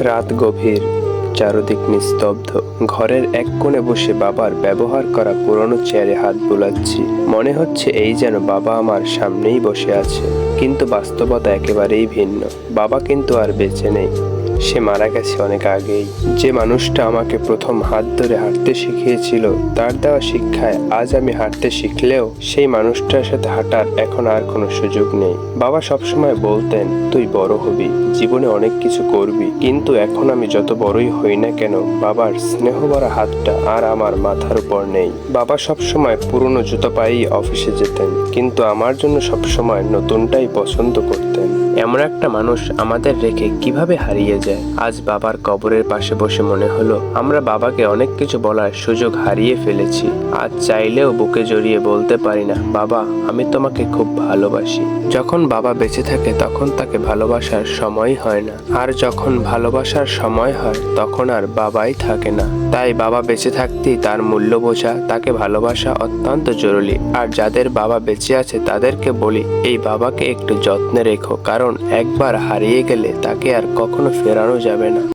রাত গভীর, চারদিক নিস্তব্ধ। ঘরের এক কোণে বসে বাবার ব্যবহার করা পুরনো চেয়ারে হাত বুলাচ্ছি। মনে হচ্ছে এই যেন বাবা আমার সামনেই বসে আছে, কিন্তু বাস্তবতা একেবারেই ভিন্ন। বাবা কিন্তু আর বেঁচে নেই। সে মারা গেছে অনেক আগেই। যে মানুষটা আমাকে প্রথম হাত ধরে হাঁটতে শিখিয়েছিল, তার দেওয়া শিক্ষায় আজ আমি হাঁটতে শিখলেও সেই মানুষটার সাথে হাঁটার এখন আর কোনো সুযোগ নেই। বাবা সবসময় বলতেন, তুই বড় হবি, জীবনে অনেক কিছু করবি, কিন্তু এখন আমি যত বড়ই হই না কেন, বাবার স্নেহ ভরা হাতটা আর আমার মাথার উপর নেই। বাবা সবসময় পুরনো জুতো পায়েই অফিসে যেতেন, কিন্তু আমার জন্য সবসময় নতুনটাই পছন্দ করতেন। এমন একটা মানুষ আমাদের রেখে কীভাবে হারিয়ে যায়? আজ বাবার কবরের পাশে বসে মনে হলো, আমরা বাবাকে অনেক কিছু বলার সুযোগ হারিয়ে ফেলেছি। আজ চাইলেও বুকে জড়িয়ে বলতে পারি না, বাবা, আমি তোমাকে খুব ভালোবাসি। যখন বাবা বেঁচে থাকে, তখন তাকে ভালোবাসার সময় হয় না। আর যখন ভালোবাসার সময় হয়, তখন আর বাবাই থাকে না। তাই বাবা বেঁচে থাকতেই তার মূল্য বোঝা, তাকে ভালোবাসা অত্যন্ত জরুরি। আর যাদের বাবা বেঁচে আছে, তাদেরকে বলি, এই বাবাকে একটু যত্নে রেখো, কারণ একবার হারিয়ে গেলে তাকে আর কখনো ফেরানো যাবে না।